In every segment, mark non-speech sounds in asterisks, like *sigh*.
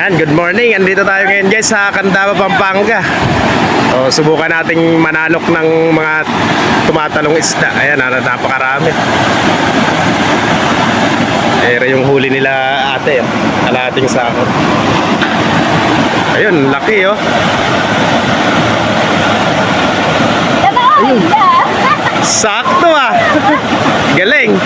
Yan, good morning. Andito tayo ngayon guys sa Candaba, Pampanga. O, subukan nating manalok ng mga tumatalong isda. Ayan, na- napakarami. Ere yung huli nila ate. Oh. Kalating sako. Ayun, laki oh. Ayun. *laughs* Sakto ah. Galing.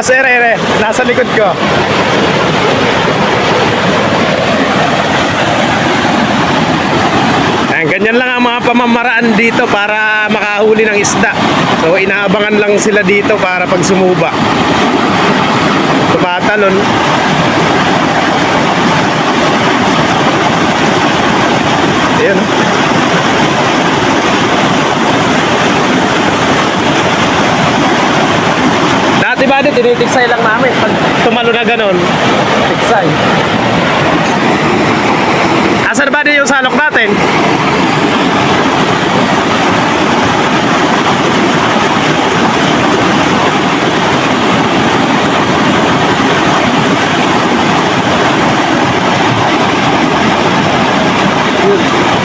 Ere boss, ere, ere. Nasa likod ko. Ayan, ganyan lang ang mga pamamaraan dito para makahuli ng isda. So, inaabangan lang sila dito para pag sumuba. Tumatalon. Ayan. oh. Dati ba din, tinitiksay lang namin. Pag tumalo na ganon, tiksay. Asan ba din yung salok natin?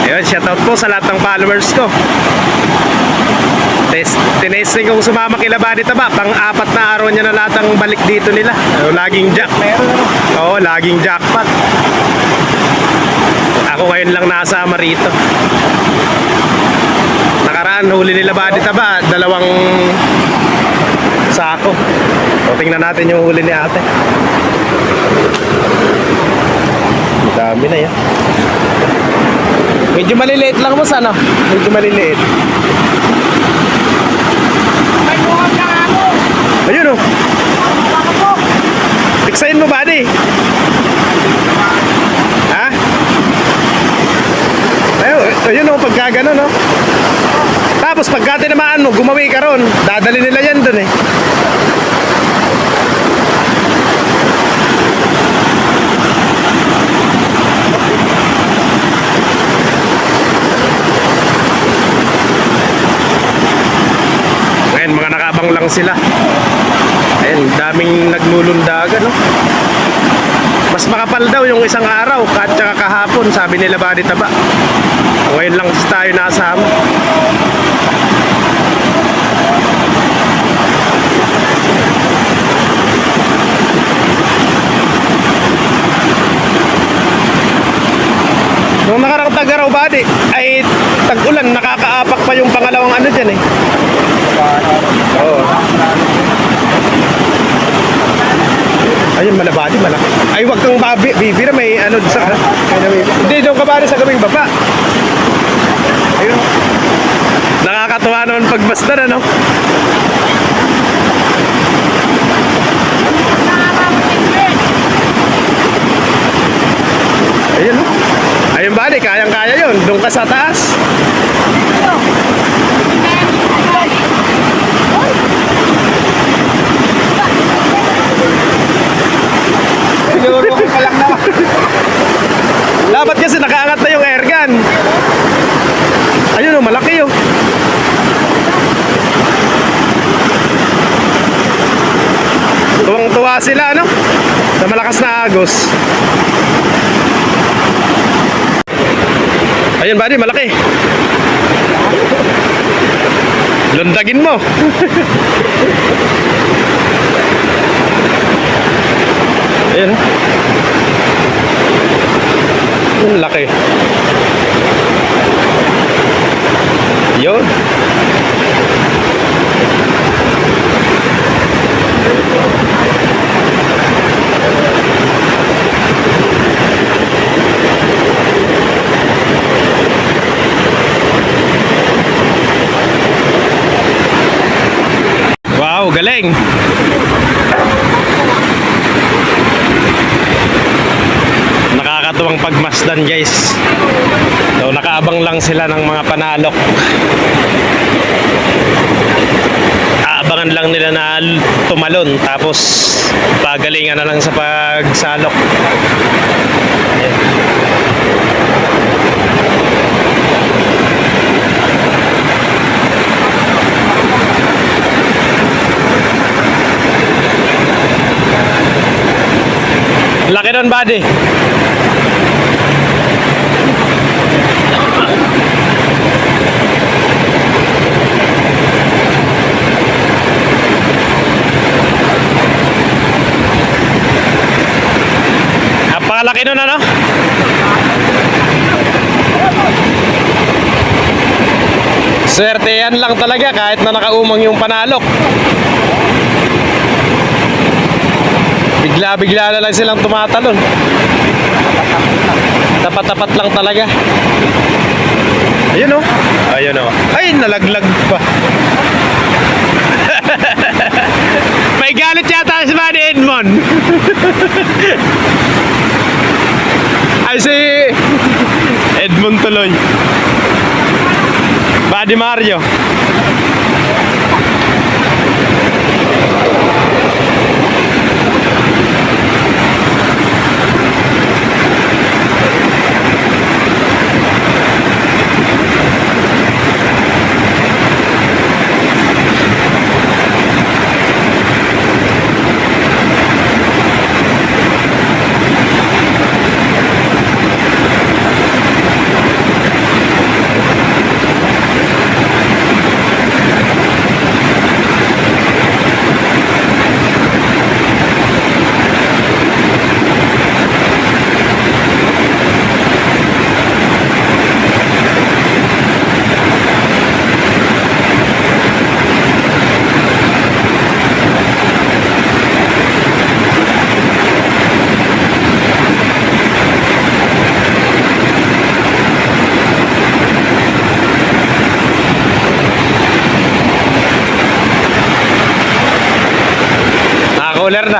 Ayun, shoutout po sa lahat ng followers ko. Test, tinesting kong sumama kila Buddy Taba. Pang-apat na araw niya na lahat ang balik dito nila. So, laging jack. Oo, laging jackpot. Ako ngayon lang nasama rito. Nakaraan, huli nila Buddy Taba. Dalawang sako. O, tingnan natin yung huli ni ate. Dami na yan. Medyo maliliit lang mo sana. Medyo maliliit. May bukas na ako. Ayun oh. Tiksayin mo, buddy. Ha? Ayun, ayun oh, pagka ganun oh. Tapos pagka tinamaan mo, gumawi ka ron. Dadali nila yan dun eh. Ngayon, nakabang lang sila. Ayun, daming naglulundagan, no? Mas makapal daw yung isang araw at saka kahapon, sabi nila ba taba. Ngayon lang tayo nasama. Nung nakarang tag-araw badi, ay tag-ulan, nakakaapak pa yung pangalawang ano dyan eh. Oo. Ayun, malabadi, malaki. Ay, wag kang babi, bibira, may ano sa... Hindi, doon ka bari sa gawing baba. Ayun. Nakakatuwa naman pagbasdan, ano? Ayun, oh. Ayun, bali, kayang-kaya yun. Doon ka sa taas. Siguro ko pa lang naman. Dapat kasi nakaangat na yung airgun. Ayun, oh, malaki oh. Tuwang-tuwa sila, ano? Sa malakas na agos. Ayun, buddy, malaki. Lundagin mo. Ayun. oh. Ang laki. Yun. Wow, galing. done guys so nakaabang lang sila ng mga panalok aabangan lang nila na tumalon tapos pagalingan na lang sa pagsalok Ayan. Laki nun, buddy. Napakalaki nun, ano? Swerte yan lang talaga kahit na nakaumang yung panalok. Bigla-bigla na lang silang tumatalon. Tapat-tapat lang talaga. Ayun oh. Ayun oh. Ay, nalaglag pa. *laughs* May galit yata si Manny Edmond. *laughs* Ay, si Edmond tuloy. Buddy Mario. Volarla.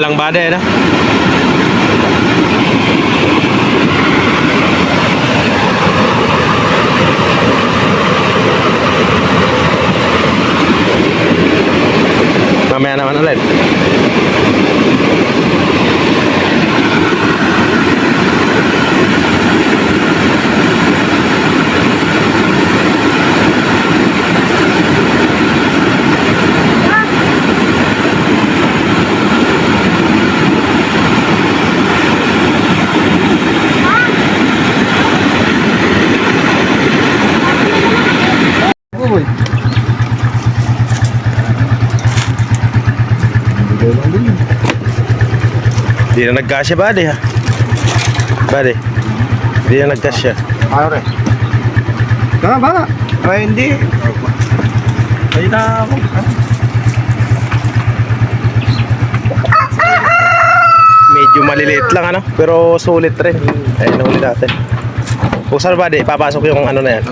Madalang bade na. Mamaya naman ulit. Uy. Di na nagkasya bade ha. Bade. Di na nagkasya. Ano rin? Tara, bala. Ay, hindi. Ay, na ako. Medyo maliliit lang ano, pero sulit rin. Ayun, huli natin. Buksan ba di? Papasok yung ano na yan.